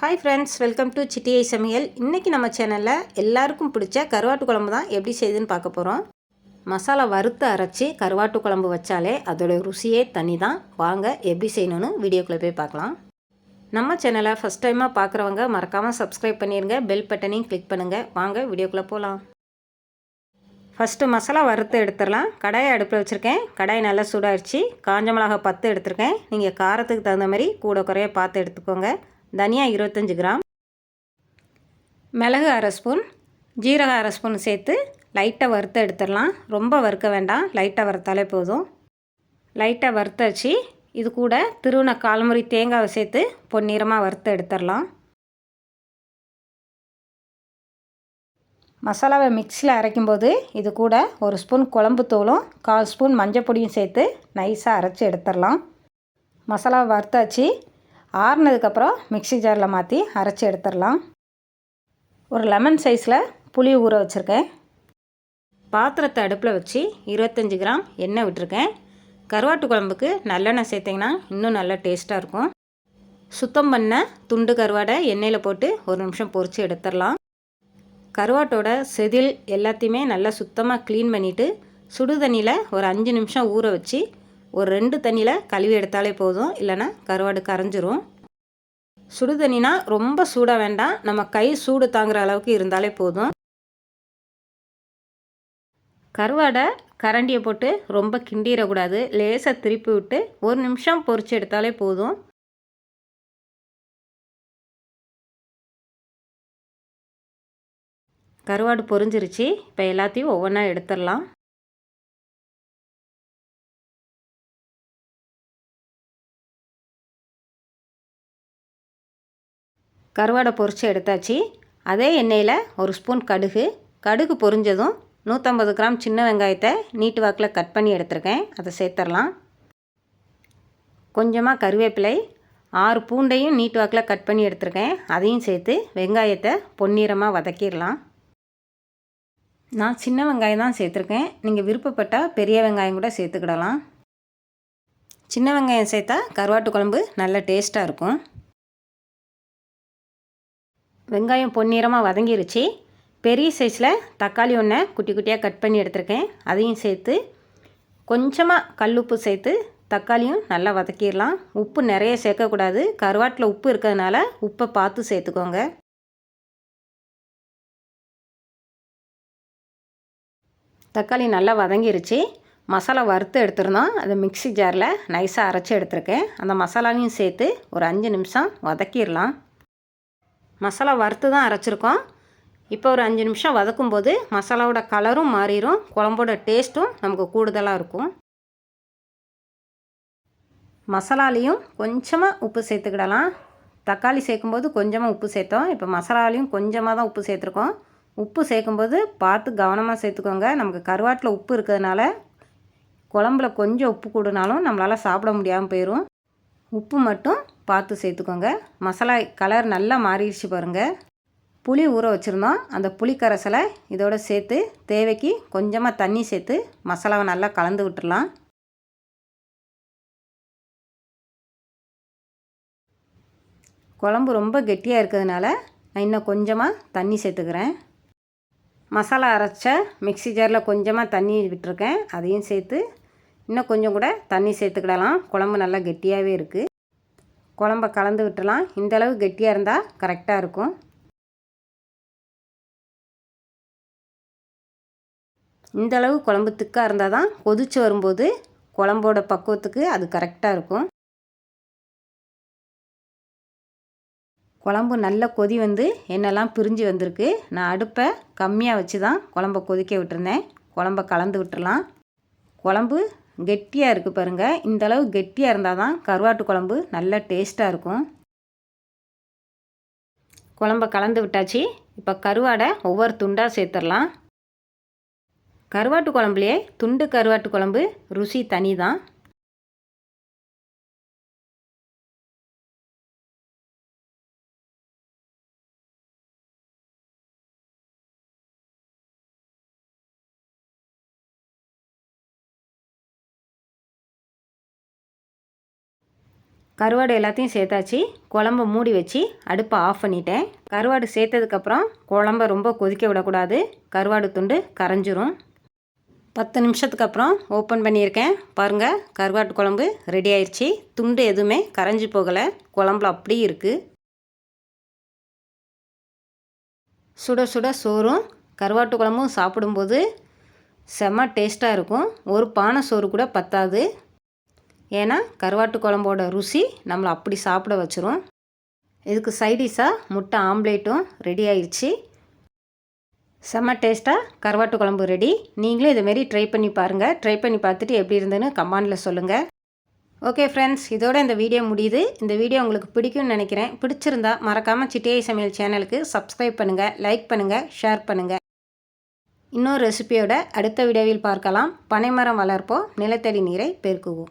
Hi friends welcome to சிட்டியை சமையல் இன்றைக்கி நம்ம சேனலில் எல்லாருக்கும் பிடிச்ச கருவாட்டு குழம்பு தான் எப்படி செய்யுதுன்னு பார்க்க போகிறோம் மசாலா வறுத்து அரைச்சி கருவாட்டு குழம்பு வச்சாலே அதோட ருசியே தனி தான். வாங்க எப்படி செய்யணும்னு வீடியோக்குள்ளே போய் பார்க்கலாம். நம்ம சேனலை ஃபஸ்ட் டைமாக பார்க்குறவங்க மறக்காமல் சப்ஸ்கிரைப் பண்ணிடுங்க பெல் பட்டனையும் கிளிக் பண்ணுங்கள் வாங்க வீடியோக்குள்ளே போகலாம் ஃபஸ்ட்டு மசாலா வறுத்து எடுத்துடலாம். கடாயை அடுப்பில் வச்சுருக்கேன். கடாய் நல்லா சூடாகிடுச்சு காஞ்ச மிளகா பத்து எடுத்திருக்கேன். நீங்கள் காரத்துக்கு தகுந்த மாதிரி கூட குறைய பார்த்து எடுத்துக்கோங்க. தனியா இருபத்தஞ்சி கிராம். மிளகு அரை ஸ்பூன் ஜீரகம் அரை ஸ்பூன் சேர்த்து லைட்டாக வறுத்து எடுத்துடலாம். ரொம்ப வறுக்க வேண்டாம். லைட்டாக வறுத்தாலே போதும். லைட்டாக வறுத்தாச்சு. இது கூட திருவண்ண கால்முறை தேங்காவை சேர்த்து பொன்னிறமாக வறுத்து எடுத்துடலாம். மசாலாவை மிக்சியில் அரைக்கும்போது இது கூட ஒரு ஸ்பூன் குழம்பு தூளும் கால் ஸ்பூன் மஞ்சள் பொடியும் சேர்த்து நைஸாக அரைச்சி எடுத்துடலாம். மசாலாவை வறுத்தாச்சு. ஆறுனதுக்கப்புறம் மிக்சி ஜாரில் மாற்றி அரைச்சி எடுத்துடலாம். ஒரு லெமன் சைஸில் புளி ஊற வச்சுருக்கேன். பாத்திரத்தை அடுப்பில் வச்சு இருபத்தஞ்சி கிராம் எண்ணெய் விட்டுருக்கேன். கருவாட்டு குழம்புக்கு நல்லெண்ணெய் சேர்த்திங்கன்னா இன்னும் நல்லா டேஸ்ட்டாக இருக்கும். சுத்தம் பண்ண துண்டு கருவாடை எண்ணெயில் போட்டு ஒரு நிமிஷம் பொறிச்சு எடுத்துடலாம். கருவாட்டோட செதில் எல்லாத்தையுமே நல்லா சுத்தமாக க்ளீன் பண்ணிவிட்டு சுடு தண்ணியில் ஒரு அஞ்சு நிமிஷம் ஊற வச்சு ஒரு ரெண்டு தண்ணியில் கழுவி எடுத்தாலே போதும். இல்லைன்னா கருவாடு கரைஞ்சிரும். சுடு தண்ணினா ரொம்ப சூடாக வேண்டாம். நம்ம கை சூடு தாங்குற அளவுக்கு இருந்தாலே போதும். கருவாடை கரண்டியை போட்டு ரொம்ப கிண்டிடக்கூடாது. லேசாக திருப்பி விட்டு ஒரு நிமிஷம் பொறிச்சு எடுத்தாலே போதும். கருவாடு பொறிஞ்சிருச்சு. இப்போ எல்லாத்தையும் ஒவ்வொன்றா எடுத்துடலாம். கருவாடை பொறிச்சு எடுத்தாச்சு. அதே எண்ணெயில் ஒரு ஸ்பூன் கடுகு. கடுகு பொரிஞ்சதும் நூற்றம்பது கிராம் சின்ன வெங்காயத்தை நீட்டு வாக்கில் கட் பண்ணி எடுத்திருக்கேன். அதை சேர்த்துடலாம் கொஞ்சமாக கருவேப்பிலை ஆறு பூண்டையும் நீட்டு வாக்கில் கட் பண்ணி எடுத்திருக்கேன். அதையும் சேர்த்து வெங்காயத்தை பொன்னிறமாக வதக்கிடலாம் நான் சின்ன வெங்காயம் தான் சேர்த்துருக்கேன். நீங்கள் விருப்பப்பட்டால் பெரிய வெங்காயம் கூட சேர்த்துக்கிடலாம். சின்ன வெங்காயம் சேர்த்தா கருவாட்டு குழம்பு நல்ல டேஸ்ட்டாக இருக்கும். வெங்காயம் பொன்னிறமாக வதங்கிருச்சு. பெரிய சைஸில் தக்காளி ஒன்றை குட்டி குட்டியாக கட் பண்ணி எடுத்திருக்கேன். அதையும் சேர்த்து கொஞ்சமாக கல்லுப்பு சேர்த்து தக்காளியும் நல்லா வதக்கிடலாம். உப்பு நிறைய சேர்க்கக்கூடாது. கருவாட்டில் உப்பு இருக்கிறதுனால உப்பை பார்த்து சேர்த்துக்கோங்க. தக்காளி நல்லா வதங்கிருச்சு. மசாலா வறுத்து எடுத்துருந்தோம். அதை மிக்சி ஜாரில் நைஸாக அரைச்சி எடுத்திருக்கேன். அந்த மசாலாவையும் சேர்த்து ஒரு அஞ்சு நிமிஷம் வதக்கிடலாம். மசாலா வறுத்து தான் அரைச்சிருக்கோம். இப்போ ஒரு அஞ்சு நிமிஷம் வதக்கும் போது மசாலாவோட கலரும் மாறிடும் குழம்போட டேஸ்ட்டும் நமக்கு கூடுதலாக இருக்கும். மசாலாலேயும் கொஞ்சமாக உப்பு சேர்த்துக்கிடலாம். தக்காளி சேர்க்கும்போது கொஞ்சமாக உப்பு சேர்த்தோம். இப்போ மசாலாலையும் கொஞ்சமாக தான் உப்பு சேர்த்துருக்கோம். உப்பு சேர்க்கும்போது பார்த்து கவனமாக சேர்த்துக்கோங்க. நமக்கு கருவாட்டில் உப்பு இருக்கிறதுனால குழம்புல கொஞ்சம் உப்பு கூடுனாலும் நம்மளால் சாப்பிட முடியாமல் போயிடும் உப்பு மட்டும் பார்த்து சேர்த்துக்கோங்க. மசாலா கலர் நல்லா மாறிடுச்சு பாருங்கள் புளி ஊற வச்சுருந்தோம். அந்த புளி கரைசலை இதோடு சேர்த்து தேவைக்கு கொஞ்சமாக தண்ணி சேர்த்து மசாலாவை நல்லா கலந்து விட்டுடலாம். குழம்பு ரொம்ப கெட்டியாக இருக்கிறதுனால நான் இன்னும் கொஞ்சமாக தண்ணி சேர்த்துக்கிறேன். மசாலா அரைச்ச மிக்சி ஜாரில் கொஞ்சமாக தண்ணி விட்டுருக்கேன். அதையும் சேர்த்து இன்னும் கொஞ்சம் கூட தண்ணி சேர்த்துக்கிடலாம். குழம்பு நல்லா கெட்டியாகவே இருக்குது குழம்ப கலந்து விட்டுலாம். இந்தளவு கெட்டியாக இருந்தால் கரெக்டாக இருக்கும். இந்தளவு குழம்பு திக்காக இருந்தால் தான் கொதித்து வரும்போது குழம்போட பக்குவத்துக்கு அது கரெக்டாக இருக்கும். குழம்பு நல்ல கொதி வந்து என்னெல்லாம் பிரிஞ்சு வந்திருக்கு. நான் அடுப்பை கம்மியாக வச்சு தான் குழம்ப கொதிக்க விட்டுருந்தேன். குழம்ப கலந்து விட்டுறலாம். குழம்பு கெட்டியாக இருக்குது பாருங்கள் இந்தளவு கெட்டியாக இருந்தால் தான் கருவாட்டு குழம்பு நல்ல டேஸ்ட்டாக இருக்கும். குழம்ப கலந்து விட்டாச்சு. இப்போ கருவாடை ஒவ்வொரு துண்டாக சேர்த்துடலாம். கருவாட்டு குழம்புலையே துண்டு கருவாட்டு குழம்பு ருசி தனி தான் கருவாடு எல்லாத்தையும் சேர்த்தாச்சு. குழம்ப மூடி வச்சு அடுப்பை ஆஃப் பண்ணிட்டேன். கருவாடு சேர்த்ததுக்கப்புறம் குழம்ப ரொம்ப கொதிக்க விடக்கூடாது. கருவாடு துண்டு கரைஞ்சிரும். பத்து நிமிஷத்துக்கு அப்புறம் ஓப்பன் பண்ணியிருக்கேன். பாருங்கள் கருவாட்டு குழம்பு ரெடி ஆயிடுச்சு துண்டு எதுவுமே கரைஞ்சி போகலை. குழம்புல அப்படி இருக்குது சுட சுட சோறும் கருவாட்டு குழம்பும் சாப்பிடும்போது செம்ம டேஸ்ட்டாக இருக்கும். ஒரு பானை சோறு கூட பத்தாது. ஏன்னா கருவாட்டு குழம்போட ருசி நம்மளை அப்படி சாப்பிட வச்சிரும். இதுக்கு சைடிஷாக முட்டை ஆம்லேட்டும் ரெடி ஆயிடுச்சு செம்ம டேஸ்ட்டாக கருவாட்டு குழம்பு ரெடி நீங்களும் இதுமாரி ட்ரை பண்ணி பாருங்கள் ட்ரை பண்ணி பார்த்துட்டு எப்படி இருந்ததுன்னு கமெண்டில் சொல்லுங்கள் ஓகே ஃப்ரெண்ட்ஸ் இதோட இந்த வீடியோ முடியுது. இந்த வீடியோ உங்களுக்கு பிடிக்கும்னு நினைக்கிறேன். பிடிச்சிருந்தா மறக்காமல் சிட்டியை சமையல் சேனலுக்கு சப்ஸ்கிரைப் பண்ணுங்கள் லைக் பண்ணுங்கள் ஷேர் பண்ணுங்கள் இன்னொரு ரெசிபியோட அடுத்த வீடியோவில் பார்க்கலாம். பனைமரம் வளர்ப்போம். நிலத்தடி நீரை பெருக்குவோம்.